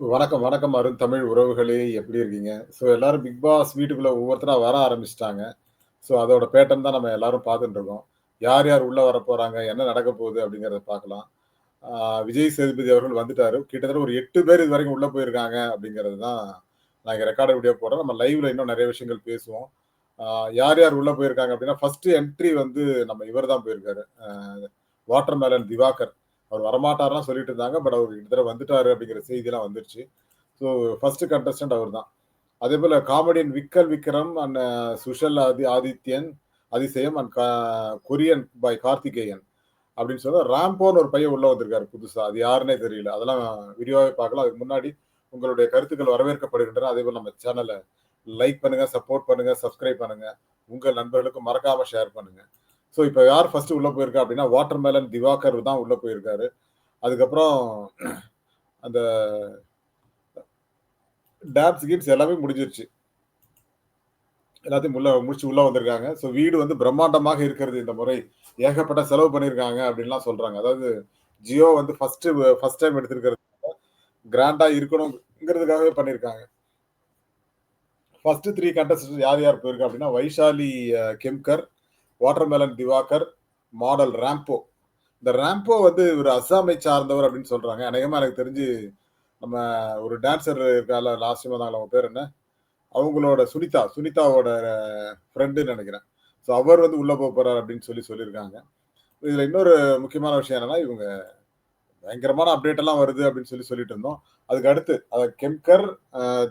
வணக்கம், வணக்கம் அருண் தமிழ் உறவுகளே! எப்படி இருக்கீங்க? ஸோ எல்லாரும் பிக் பாஸ் வீட்டுக்குள்ள ஒவ்வொருத்தரா வர ஆரம்பிச்சிட்டாங்க ஸோ அதோட பேட்டர்ன் தான் நம்ம எல்லாரும் பார்த்துட்டு இருக்கோம். யார், யார் உள்ள வரப்போறாங்க? என்ன நடக்க போகுது? அப்படிங்கிறத பார்க்கலாம். விஜய் சேதுபதி அவர்கள் வந்துட்டாரு. கிட்டத்தட்ட ஒரு எட்டு பேர் இது வரைக்கும் உள்ள போயிருக்காங்க அப்படிங்கிறது தான் நான் இங்கே ரெக்கார்டட் வீடியோ போடுறோம் நம்ம லைவ்ல இன்னும் நிறைய விஷயங்கள் பேசுவோம். யார், யார் உள்ள போயிருக்காங்க அப்படின்னா, ஃபர்ஸ்ட் என்ட்ரி வந்து நம்ம இவர் தான் போயிருக்காரு. Watermelon Diwakar. அவர் வரமாட்டார்லாம் சொல்லிட்டு இருந்தாங்க. பட் அவர் கிட்டத்தட்ட வந்துட்டாரு அப்படிங்கிற செய்திலாம் வந்துருச்சு. ஸோ ஃபர்ஸ்ட் கண்டஸ்டன்ட் அவர் தான். அதே போல் comedian Vikkal Vikram and uh, சுஷல் ஆதி ஆதித்யன் அதிசயம் and uh, Korean boy Karthikeyan அப்படின்னு சொன்னால் ராம்போன்னு ஒரு பையன் உள்ள வந்திருக்காரு புதுசா. அது யாருன்னே தெரியல. அதெல்லாம் விரிவாகவே பார்க்கலாம். அதுக்கு முன்னாடி உங்களுடைய கருத்துக்கள் வரவேற்கப்படுகின்றன. அதேபோல நம்ம சேனலை லைக் பண்ணுங்க, சப்போர்ட் பண்ணுங்க, சப்ஸ்கிரைப் பண்ணுங்க. உங்கள் நண்பர்களுக்கு மறக்காம ஷேர் பண்ணுங்க. ஸோ இப்போ யார் ஃபர்ஸ்ட் உள்ள போயிருக்கா அப்படின்னா, வாட்டர் மேலன் திவாகர் தான் உள்ள போயிருக்காரு. அதுக்கப்புறம் அந்த டான்ஸ் கீன்ஸ் எல்லாமே முடிஞ்சிருச்சு. எல்லாத்தையும் உள்ள முடிச்சு உள்ள வந்திருக்காங்க. ஸோ வீடு வந்து பிரம்மாண்டமாக இருக்கிறது இந்த முறை. ஏகப்பட்ட செலவு பண்ணியிருக்காங்க அப்படின்லாம் சொல்றாங்க. அதாவது ஜியோ வந்து ஃபர்ஸ்ட் ஃபர்ஸ்ட் டைம் எடுத்திருக்கிறது கிராண்டா இருக்கணும்ங்கிறதுக்காகவே பண்ணியிருக்காங்க. ஃபர்ஸ்ட் த்ரீ கண்டஸ்டன்ட் யார், யார் போயிருக்கா அப்படின்னா, Vaishali Khemkar, watermelon Diwakar, model Rambo இந்த ரேம்போ வந்து இவர் அஸ்ஸாமை சார்ந்தவர் அப்படின்னு சொல்றாங்க. அநேகமா எனக்கு தெரிஞ்சு நம்ம ஒரு டான்சர் இருக்கால லாஸ்ட் தான் அவங்க பேர் என்ன? அவங்களோட சுனிதா, சுனிதாவோட ஃப்ரெண்டுன்னு நினைக்கிறேன் ஸோ அவர் வந்து உள்ளே போக போகிறார் அப்படின்னு சொல்லி சொல்லியிருக்காங்க. இதில் இன்னொரு முக்கியமான விஷயம் என்னன்னா, இவங்க பயங்கரமான அப்டேட் எல்லாம் வருது அப்படின்னு சொல்லி சொல்லிட்டு இருந்தோம். அதுக்கு அடுத்து அதை கெம்கர்,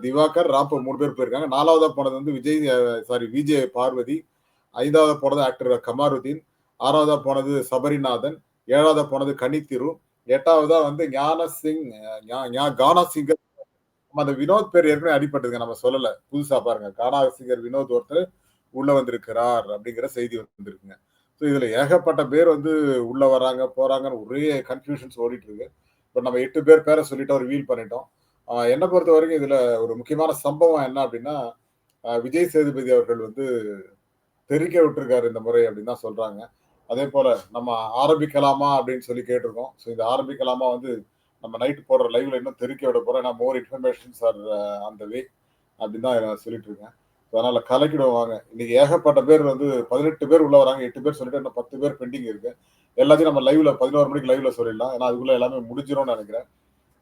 திவாகர், ராப்போ மூணு பேர் போயிருக்காங்க. நாலாவதாக போனது வந்து விஜய் சாரி விஜே பார்வதி. ஐந்தாவது போனது ஆக்டர் கமாருதீன். ஆறாவதா போனது சபரிநாதன். ஏழாவதா போனது கனித்திரு. எட்டாவதா வந்து ஞான சிங் ஞா ஞா கானா சிங்கர் அந்த வினோத் பேர் ஏற்கனவே அடிபட்டதுங்க. நம்ம சொல்லல. புதுசா பாருங்க. கானா சிங்கர் வினோத் ஒருத்தர் உள்ள வந்திருக்கிறார் அப்படிங்கிற செய்தி வந்திருக்குங்க. ஸோ இதுல ஏகப்பட்ட பேர் வந்து உள்ள வராங்க, போறாங்கன்னு ஒரே கன்ஃப்யூஷன்ஸ் ஓடிட்டு இருக்கு. பட் நம்ம எட்டு பேர் பேரை சொல்லிட்டு ஒரு வீல் பண்ணிட்டோம். என்னை பொறுத்த வரைக்கும் இதுல ஒரு முக்கியமான சம்பவம் என்ன அப்படின்னா, விஜய் சேதுபதி அவர்கள் வந்து தெரிக்க விட்டுருக்காரு இந்த முறை அப்படின்னு தான் சொல்றாங்க. அதேபோல நம்ம ஆரம்பிக்கலாமா அப்படின்னு சொல்லி கேட்டிருக்கோம். ஸோ இந்த ஆரம்பிக்கலாமா வந்து நம்ம நைட் போடுற லைவ்ல இன்னும் தெரிக்க விட போறோம். ஏன்னா மோர் இன்ஃபர்மேஷன்ஸ் ஆர் அந்த வே அப்படின்னு தான் நான் சொல்லிட்டு இருக்கேன். ஸோ அதனால கலக்கிடுவோம் வாங்க. இன்னைக்கு ஏகப்பட்ட பேர் வந்து 18 பேர் உள்ள வராங்க. எட்டு பேர் சொல்லிட்டு இன்னும் 10 பேர் பெண்டிங் இருக்கு. எல்லாத்தையும் நம்ம லைவ்ல 11 மணிக்கு லைவ்ல சொல்லிடலாம். ஏன்னா அதுக்குள்ள எல்லாமே முடிஞ்சிரும்னு நினைக்கிறேன்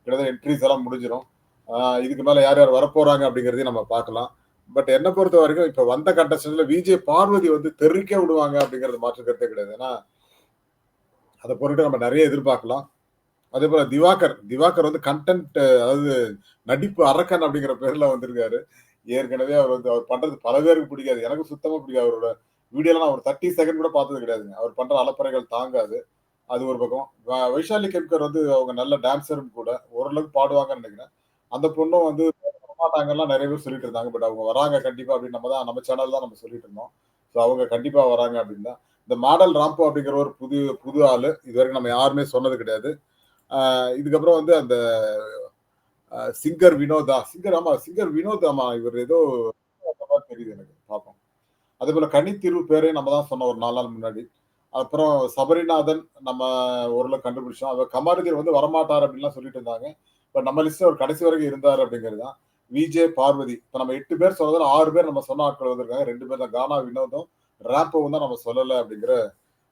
கிட்டத்தட்ட என்ட்ரீஸ் எல்லாம் முடிஞ்சிடும் இதுக்கு மேல யார், யார் வரப்போறாங்க அப்படிங்கிறதையும் நம்ம பார்க்கலாம். பட் என்னை பொறுத்த வரைக்கும் இப்ப வந்த கண்டஸ்டன்ட்ல விஜே பார்வதி வந்து தெறிக்க விடுவாங்க அப்படிங்கிறது மாற்று கருத்தே கிடையாது. ஏன்னா அதை பொருட்டு நம்ம நிறைய எதிர்பார்க்கலாம். அதே போல திவாகர், திவாகர் வந்து கன்டென்ட் அதாவது நடிப்பு அரக்கன் அப்படிங்கிற பேர்ல வந்திருக்காரு. ஏற்கனவே அவர் வந்து அவர் பண்றது பல பேருக்கு பிடிக்காது. எனக்கு சுத்தமா பிடிக்காது. அவரோட வீடியோலாம் நான் ஒரு 30 செகண்ட் கூட பார்த்தது கிடையாதுங்க. அவர் பண்ற அலப்பறைகள் தாங்காது. அது ஒரு பக்கம். வைஷாலி கெம்கர் வந்து அவங்க நல்ல டான்ஸரும் கூட. ஓரளவுக்கு பாடுவாங்கன்னு நினைக்கிறேன் அந்த பொண்ணும் வந்து மாட்டாங்கலாம் நிறைய பேர் சொல்லிட்டு இருந்தாங்க. பட் அவங்க வராங்க கண்டிப்பா அப்படின்னு நம்ம தான் நம்ம சேனல் தான் நம்ம சொல்லிட்டு இருந்தோம். ஸோ அவங்க கண்டிப்பா வராங்க அப்படின்னு இந்த மாடல் ராம்போ அப்படிங்கிற ஒரு புது புது ஆளு. இதுவரைக்கும் நம்ம யாருமே சொன்னது கிடையாது. இதுக்கப்புறம் வந்து அந்த சிங்கர் வினோதா சிங்கர் ஆமா சிங்கர் வினோத் ஆமா இவர் ஏதோ தெரியுது எனக்கு. பார்ப்போம். அதே போல கனித்திரு பேரையும் நம்ம தான் சொன்னோம் ஒரு நாலு நாள் முன்னாடி. அப்புறம் சபரிநாதன் நம்ம ஓரளவு கண்டுபிடிச்சோம். அவர் கமாரதியர் வந்து வரமாட்டார் அப்படின்லாம் சொல்லிட்டு இருந்தாங்க. இப்போ நம்ம லிஸ்ட்ல அவர் கடைசி வரைக்கும் இருந்தார் அப்படிங்கிறது தான். விஜே பார்வதி. இப்ப நம்ம எட்டு பேர் சொல்றதுல ஆறு பேர் நம்ம சொன்ன ஆட்கள் வந்திருக்காங்க. ரெண்டு பேர் தான் கானா வினோதும், ரேப்பவும் தான் நம்ம சொல்லலை அப்படிங்கிற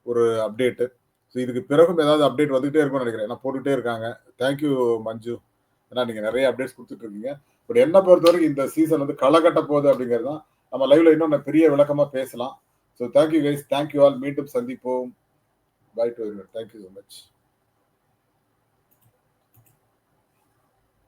ஒரு அப்டேட்டு ஸோ இதுக்கு பிறகும் ஏதாவது அப்டேட் வந்துகிட்டே இருக்கும்னு நினைக்கிறேன் ஏன்னா போட்டுகிட்டே இருக்காங்க. Thank you Manju. ஏன்னா நீங்கள் நிறைய அப்டேட்ஸ் கொடுத்துட்ருக்கீங்க இருக்கீங்க. பட் பொறுத்த வரைக்கும் இந்த சீசன் வந்து களை கட்ட போகுது அப்படிங்கிறது தான். நம்ம லைவ்ல இன்னும் பெரிய விளக்கமாக பேசலாம். So thank you guys. Thank you all. மீண்டும் சந்திப்போம். Bye to thank you thank you much.